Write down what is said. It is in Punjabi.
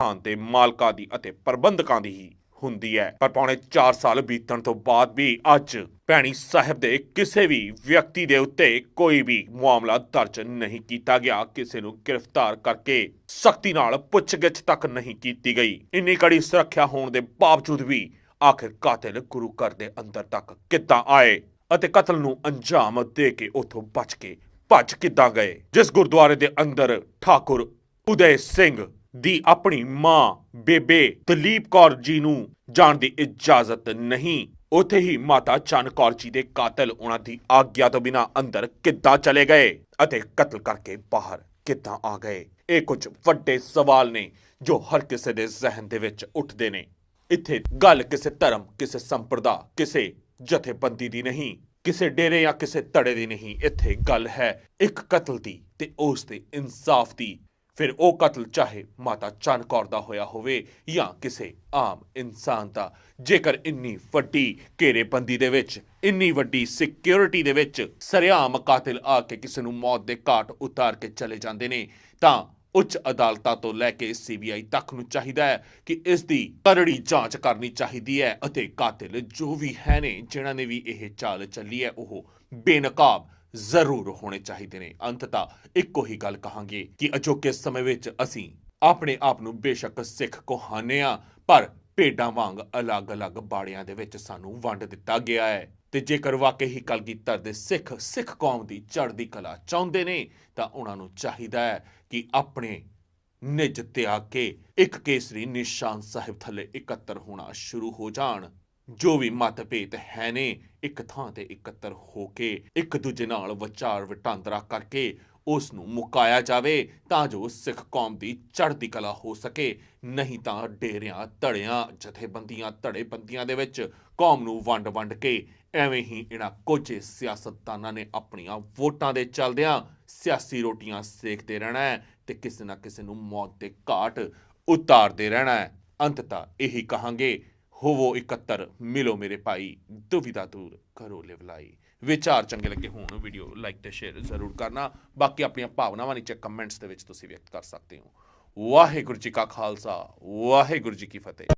ਥਾਂ ਤੇ ਮਾਲਕਾਂ ਦੀ ਅਤੇ ਪ੍ਰਬੰਧਕਾਂ ਦੀ ਹੀ ਹੁੰਦੀ ਹੈ। ਪਰ ਪੌਣੇ 4 ਸਾਲ ਬੀਤਣ ਤੋਂ ਬਾਅਦ ਵੀ ਅੱਜ ਭੈਣੀ ਸਾਹਿਬ ਦੇ ਕਿਸੇ ਵੀ ਵਿਅਕਤੀ ਦੇ ਉੱਤੇ ਕੋਈ ਵੀ ਮਾਮਲਾ ਦਰਜ ਨਹੀਂ ਕੀਤਾ ਗਿਆ। ਕਿਸੇ ਨੂੰ ਗ੍ਰਿਫਤਾਰ ਕਰਕੇ ਸਖਤੀ ਨਾਲ ਪੁੱਛਗਿੱਛ ਤੱਕ ਨਹੀਂ ਕੀਤੀ ਗਈ। ਇੰਨੀ ਕੜੀ ਸੁਰੱਖਿਆ ਹੋਣ ਦੇ ਬਾਵਜੂਦ ਵੀ ਆਖਿਰ ਕਾਤਿਲ ਗੁਰੂ ਘਰ ਦੇ ਅੰਦਰ ਤੱਕ ਕਿੱਦਾਂ ਆਏ ਅਤੇ ਕਤਲ ਨੂੰ ਅੰਜਾਮ ਦੇ ਕੇ ਉੱਥੋਂ ਬਚ ਕੇ ਭੱਜ ਕਿੱਦਾਂ ਗਏ? ਜਿਸ ਗੁਰਦੁਆਰੇ ਦੇ ਅੰਦਰ ਠਾਕੁਰ ਉਦੈ ਸਿੰਘ ਦੀ ਆਪਣੀ ਮਾਂ ਬੇਬੇ ਦਲੀਪ ਕੌਰ ਜੀ ਨੂੰ ਜਾਣ ਦੀ ਇਜਾਜ਼ਤ ਨਹੀਂ। ਉੱਥੇ ਹੀ ਮਾਤਾ ਚੰਨ ਕੌਰ ਜੀ ਦੇ ਕਾਤਲ ਉਹਨਾਂ ਦੀ ਆਗਿਆ ਤੋਂ ਬਿਨਾਂ ਅੰਦਰ ਕਿੱਦਾਂ ਚਲੇ ਗਏ ਅਤੇ ਕਤਲ ਕਰਕੇ ਬਾਹਰ ਕਿੱਦਾਂ ਆ ਗਏ? ਇਹ ਕੁਝ ਵੱਡੇ ਸਵਾਲ ਨੇ ਜੋ ਹਰ ਕਿਸੇ ਦੇ ਜ਼ਿਹਨ ਦੇ ਵਿੱਚ ਉੱਠਦੇ ਨੇ। ਇੱਥੇ ਗੱਲ ਕਿਸੇ ਧਰਮ, ਕਿਸੇ ਸੰਪਰਦਾ, ਕਿਸੇ ਜਥੇਬੰਦੀ ਦੀ ਨਹੀਂ, ਕਿਸੇ ਡੇਰੇ ਜਾਂ ਕਿਸੇ ਧੜੇ ਦੀ ਨਹੀਂ। ਇੱਥੇ ਗੱਲ ਹੈ ਇੱਕ ਕਤਲ ਦੀ ਤੇ ਉਸ ਦੇ ਇਨਸਾਫ ਦੀ। ਫਿਰ ਉਹ ਕਤਲ ਚਾਹੇ ਮਾਤਾ ਚੰਨ ਕੌਰ ਦਾ ਹੋਇਆ ਹੋਵੇ ਜਾਂ ਕਿਸੇ ਆਮ ਇਨਸਾਨ ਦਾ। ਜੇਕਰ ਇੰਨੀ ਵੱਡੀ ਘੇਰੇਬੰਦੀ ਦੇ ਵਿੱਚ, ਇੰਨੀ ਵੱਡੀ ਸਿਕਿਉਰਿਟੀ ਦੇ ਵਿੱਚ ਸਰਿਆਮ ਕਾਤਿਲ ਆ ਕੇ ਕਿਸੇ ਨੂੰ ਮੌਤ ਦੇ ਘਾਟ ਉਤਾਰ ਕੇ ਚਲੇ ਜਾਂਦੇ ਨੇ, ਤਾਂ ਉੱਚ ਅਦਾਲਤਾਂ ਤੋਂ ਲੈ ਕੇ ਸੀਬੀਆਈ ਤੱਕ ਨੂੰ ਚਾਹੀਦਾ ਹੈ ਕਿ ਇਸ ਦੀ ਕਰੜੀ ਜਾਂਚ ਕਰਨੀ ਚਾਹੀਦੀ ਹੈ ਅਤੇ ਕਾਤਿਲ ਜੋ ਵੀ ਹੈ ਨੇ, ਜਿਨ੍ਹਾਂ ਨੇ ਵੀ ਇਹ ਚਾਲ ਚੱਲੀ ਹੈ, ਉਹ ਬੇਨਕਾਬ ਜ਼ਰੂਰ ਹੋਣੇ ਚਾਹੀਦੇ ਨੇ। ਅੰਤ ਤਾਂ ਇੱਕੋ ਹੀ ਗੱਲ ਕਹਾਂਗੇ ਕਿ ਅਜੋਕੇ ਸਮੇਂ ਵਿੱਚ ਅਸੀਂ ਆਪਣੇ ਆਪ ਨੂੰ ਬੇਸ਼ੱਕ ਸਿੱਖ ਕਹਾਨੇ ਆ, ਪਰ ਭੇਡਾਂ ਵਾਂਗ ਅਲੱਗ-ਅਲੱਗ ਬਾੜਿਆਂ ਦੇ ਵਿੱਚ ਸਾਨੂੰ ਵੰਡ ਦਿੱਤਾ ਗਿਆ ਹੈ। ਤੇ ਜੇਕਰ ਵਾਕਈ ਹੀ ਕਲਗੀਧਰ ਦੇ ਸਿੱਖ ਸਿੱਖ ਕੌਮ ਦੀ ਚੜ੍ਹਦੀ ਕਲਾ ਚਾਹੁੰਦੇ ਨੇ, ਤਾਂ ਉਹਨਾਂ ਨੂੰ ਚਾਹੀਦਾ ਹੈ ਕਿ ਆਪਣੇ ਨਿਜ ਤਿਆਗ ਕੇ ਇੱਕ ਕੇਸਰੀ ਨਿਸ਼ਾਨ ਸਾਹਿਬ ਥੱਲੇ ਇਕੱਤਰ ਹੋਣਾ ਸ਼ੁਰੂ ਹੋ ਜਾਣ। ਜੋ ਵੀ ਮਤਭੇਦ ਹੈ ਨੇ, ਇੱਕ ਥਾਂ ਤੇ ਇਕੱਤਰ ਹੋ ਕੇ, ਇੱਕ ਦੂਜੇ ਨਾਲ ਵਿਚਾਰ ਵਟਾਂਦਰਾ ਕਰਕੇ ਉਸ ਨੂੰ ਮੁਕਾਇਆ ਜਾਵੇ ਤਾਂ ਜੋ ਸਿੱਖ ਕੌਮ ਦੀ ਚੜ੍ਹਦੀ ਕਲਾ ਹੋ ਸਕੇ। ਨਹੀਂ ਤਾਂ ਡੇਰਿਆਂ, ਧੜਿਆਂ, ਜਥੇਬੰਦੀਆਂ, ਧੜੇਬੰਦੀਆਂ ਦੇ ਵਿੱਚ ਕੌਮ ਨੂੰ ਵੰਡ-ਵੰਡ ਕੇ ਐਵੇਂ ਹੀ ਇਹਨਾਂ ਕੋਝੇ ਸਿਆਸਤਦਾਨਾਂ ਨੇ ਆਪਣੀਆਂ ਵੋਟਾਂ ਦੇ ਚੱਲਦਿਆਂ ਸਿਆਸੀ ਰੋਟੀਆਂ ਸੇਕਦੇ ਰਹਿਣਾ ਹੈ ਤੇ ਕਿਸੇ ਨਾ ਕਿਸੇ ਨੂੰ ਮੌਤ ਦੇ ਘਾਟ ਉਤਾਰਦੇ ਰਹਿਣਾ ਹੈ। ਤਾਂ ਇਹੀ ਕਹਾਂਗੇ ਹੋਵੋ ਇਕੱਤਰ, ਮਿਲੋ ਮੇਰੇ ਭਾਈ, ਦੁਵਿਧਾ ਦੂਰ ਕਰੋ ਲਿਵਲਾਈ। ਵਿਚਾਰ ਚੰਗੇ ਲੱਗੇ ਹੋਣ ਵੀਡੀਓ ਲਾਈਕ ਤੇ ਸ਼ੇਅਰ ਜ਼ਰੂਰ ਕਰਨਾ। ਬਾਕੀ ਆਪਣੀਆਂ ਭਾਵਨਾਵਾਂ ਨੀਚੇ ਕਮੈਂਟਸ ਦੇ ਵਿੱਚ ਤੁਸੀਂ ਵਿਅਕਤ ਕਰ ਸਕਦੇ ਹੋ। ਵਾਹਿਗੁਰੂ ਜੀ ਕਾ ਖਾਲਸਾ, ਵਾਹਿਗੁਰੂ ਜੀ ਕੀ ਫਤਿਹ।